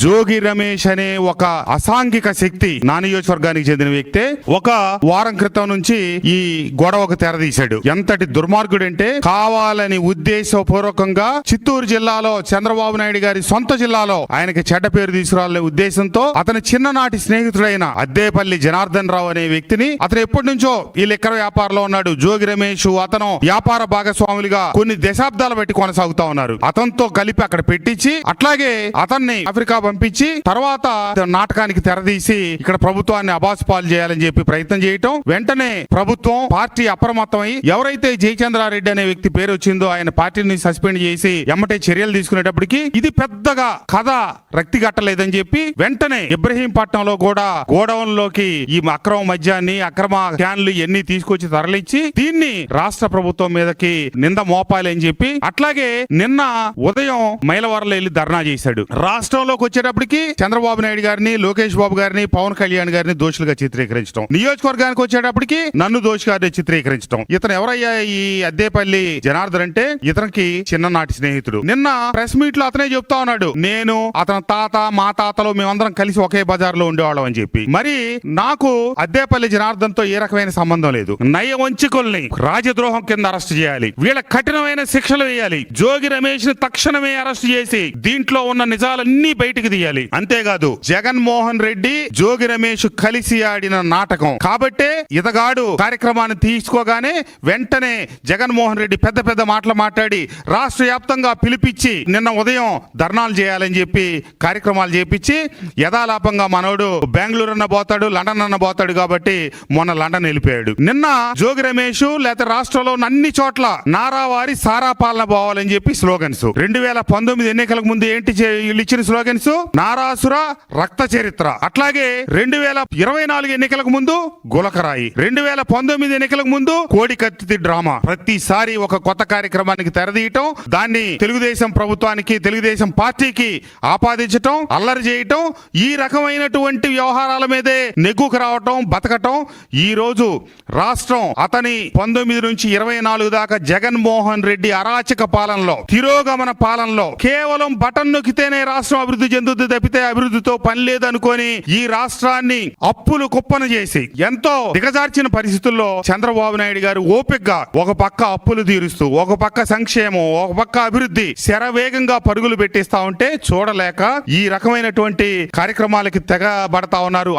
జోగి రమేష్ అనే ఒక అసాంఘిక శక్తి నా నియోజకవర్గానికి చెందిన వ్యక్తే ఒక వారం క్రితం నుంచి ఈ గొడవకు తెరదీశాడు. ఎంతటి దుర్మార్గుడు అంటే కావాలని ఉద్దేశపూర్వకంగా చిత్తూరు జిల్లాలో చంద్రబాబు నాయుడు గారి సొంత జిల్లాలో ఆయనకి చెడ్డ పేరు తీసుకురాలనే ఉద్దేశంతో అతని చిన్ననాటి స్నేహితుడైన అద్దేపల్లి జనార్దన్ రావు అనే వ్యక్తిని అతను ఎప్పటి నుంచో ఈ లెక్కర వ్యాపారంలో ఉన్నాడు. జోగి రమేష్ అతను వ్యాపార భాగస్వాములుగా కొన్ని దశాబ్దాలు బట్టి కొనసాగుతా ఉన్నారు. అతనితో కలిపి అక్కడ పెట్టించి అట్లాగే అతన్ని ఆఫ్రికా పంపించి తర్వాత నాటకానికి తెరదీసి ఇక్కడ ప్రభుత్వాన్ని అబాస్ పాలు చేయాలని చెప్పి ప్రయత్నం చేయటం. వెంటనే ప్రభుత్వం పార్టీ అప్రమత్తమై ఎవరైతే జయచంద్రారెడ్డి అనే వ్యక్తి పేరు వచ్చిందో ఆయన పార్టీని సస్పెండ్ చేసి ఎమ్మటే చర్యలు తీసుకునేటప్పటికి ఇది పెద్దగా కథ రక్తి కట్టలేదని చెప్పి వెంటనే ఇబ్రహీంపట్నంలో కూడా గోడౌన్లోకి ఈ అక్రమ మద్యాన్ని అక్రమ క్యాన్లు ఎన్ని తీసుకొచ్చి తరలించి దీన్ని రాష్ట్ర ప్రభుత్వం మీదకి నింద మోపాలని చెప్పి అట్లాగే నిన్న ఉదయం మైలవరంలో వెళ్ళి ధర్నా చేశాడు. రాష్ట్రంలోకి వచ్చేటప్పటికి చంద్రబాబు నాయుడు గారిని లోకేష్ బాబు గారిని పవన్ కళ్యాణ్ గారిని దోషులుగా చిత్రీకరించడం. నియోజకవర్గానికి వచ్చేటప్పటికి నన్ను దోషిగారిని చిత్రీకరించడం. ఇతను ఎవరయ్యా ఈ అద్దేపల్లి జనార్దన్ అంటే ఇతనికి చిన్ననాటి స్నేహితుడు. నిన్న ప్రెస్ మీట్లో అతనే చెప్తా ఉన్నాడు. నేను అతని తాత మా తాతలో మేమందరం కలిసి ఒకే బజార్లో ఉండేవాళ్ళం అని చెప్పి. మరి నాకు అద్దేపల్లి జనార్దన్తో ఏ రకమైన సంబంధం లేదు. నయ వంచుకుల్ని రాజద్రోహం కింద అరెస్ట్ చేయాలి. వీళ్ళ కఠినమైన శిక్షలు వేయాలి. జోగి రమేష్ని తక్షణమే అరెస్ట్ చేసి దీంట్లో ఉన్న నిజాలన్నీ బయటికి తీయాలి. అంతేకాదు జగన్మోహన్ రెడ్డి జోగి రమేష్ కలిసి ఆడిన నాటకం. కాబట్టే ఇతగాడు కార్యక్రమాన్ని తీసుకోగానే వెంటనే జగన్మోహన్ రెడ్డి పెద్ద పెద్ద మాటలు మాట్లాడి రాష్ట్ర వ్యాప్తంగా పిలిపించి నిన్న ఉదయం ధర్నాలు చేయాలని చెప్పి కార్యక్రమాలు చేపించి యథాలాపంగా మనోడు బెంగళూరు అన్న పోతాడు లండన్ అన్న పోతాడు కాబట్టి మొన్న లండన్ వెళ్ళిపోయాడు. నిన్న జోగి రమేష్ లేకపోతే రాష్ట్రంలో ఉన్న అన్ని చోట్ల నారావారి సారా పాలన పోవాలని చెప్పి స్లోగన్స్. రెండు వేల పంతొమ్మిది ఎన్నికలకు ముందు ఏంటి వీళ్ళు ఇచ్చిన స్లోగన్స్? నారాసుర రక్త చరిత్ర. అట్లాగే రెండు వేల ఇరవై నాలుగు ఎన్నికలకు ముందు గులకరాయి. రెండు వేల పంతొమ్మిది ఎన్నికలకు ముందు కోడి కత్తి డ్రామా. ప్రతిసారి ఒక కొత్త కార్యక్రమానికి తెరదీయటం దాన్ని తెలుగుదేశం ప్రభుత్వానికి తెలుగుదేశం పార్టీకి ఆపాదించటం అల్లరి చేయటం ఈ రకమైనటువంటి వ్యవహారాల మీదే నెగ్గుకు రావటం బతకటం ఈ రోజు రాష్ట్రం అతని పంతొమ్మిది నుంచి ఇరవై నాలుగు దాకా జగన్మోహన్ రెడ్డి అరాచక పాలనలో తిరోగమన పాలనలో కేవలం బటన్ నొక్కితేనే రాష్ట్రం అభివృద్ధి చెందుద్ది తప్పితే అభివృద్ధితో పని లేదనుకొని ఈ రాష్ట్రాన్ని అప్పులు కుప్పన చేసి ఎంతో దిగజార్చిన పరిస్థితుల్లో చంద్రబాబు నాయుడు గారు ఓపికగా ఒక పక్క అప్పులు తీరుస్తూ ఒక పక్క సంక్షేమం ఒక పక్క అభివృద్ధి శరవేగంగా పరుగులు పెట్టిస్తా ఉంటే చూడలేక ఈ రకమైనటువంటి కార్యక్రమాలకి తెగబడతా ఉన్నారు.